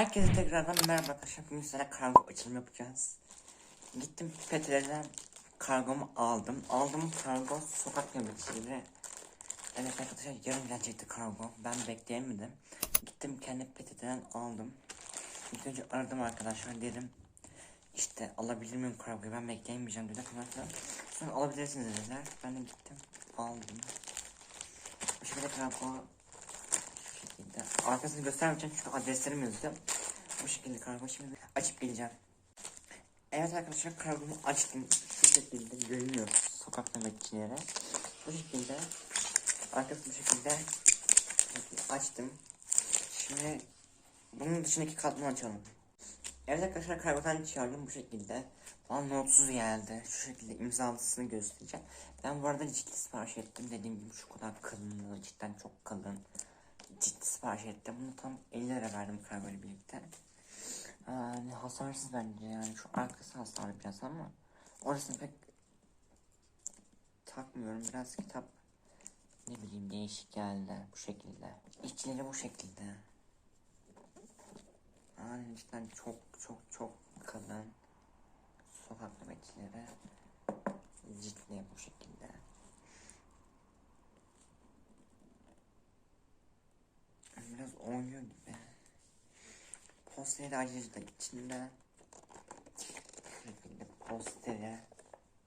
Herkese tekrardan merhaba arkadaşlar. Bugün sizlere kargo açılımı yapacağız. Gittim Petre'den kargomu aldım. Aldım kargo sokak nöbetçileri. Evet arkadaşlar yarın gelecekti kargo. Ben bekleyemedim. Gittim kendi Petre'den aldım. İlk önce aradım arkadaşlar dedim. İşte alabilir miyim kargoyu ben bekleyemeyeceğim dedi. Sonra, sonra alabilirsiniz dediler. Ben de gittim aldım. Bu şekilde kargo şekilde. Arkasını göstermeyeceğim çünkü adreslerim yazıyor. Bu şekilde kargo şimdi açıp geleceğim. Evet arkadaşlar kargomu açtım. Şu şekilde görünüyor sokak nöbetçilere. Bu şekilde arkası bu şekilde açtım. Şimdi bunun dışındaki katmanı açalım. Evet arkadaşlar kargodan çıkardım bu şekilde. Bana notsuz geldi. Şu şekilde imzalısını göstereceğim. Ben bu arada ciddi sipariş ettim. Dediğim gibi şu kadar kalınlığı cidden çok kalın. Ciddi sipariş ettim. Bunu tam 50 lira verdim kargo ile birlikte. Yani hasarsız bence yani. Şu arkası hasarlı biraz ama orasını pek takmıyorum. Biraz kitap ne bileyim değişik geldi bu şekilde. İçleri bu şekilde. Yani cidden çok çok çok kalın. Sokak nöbetçileri ciddi bu şekilde. Biraz oynuyor gibi. Posteri ayrıca içinde. Şekilde posteri.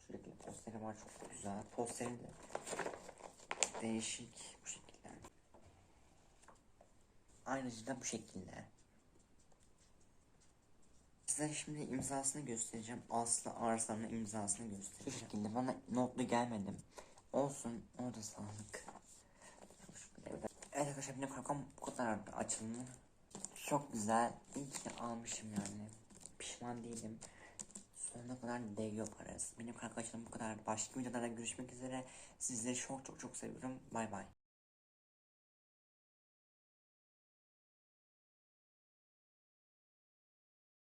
Şu şekilde posteri var çok güzel. Posteri de değişik bu şekilde. Ayrıca da bu şekilde. Size şimdi imzasını göstereceğim. Aslı Arslan'ın imzasını göstereceğim. Şu şekilde bana notlu gelmedim. Olsun o da sağlık. Evet arkadaşlar benim kankam bu kadar açılımı. Çok güzel. İyi ki almışım yani. Pişman değilim. Sonuna kadar değiyor parası. Benim kanka açılım bu kadar. Başka videolarda görüşmek üzere. Sizleri çok çok çok seviyorum. Bay bay.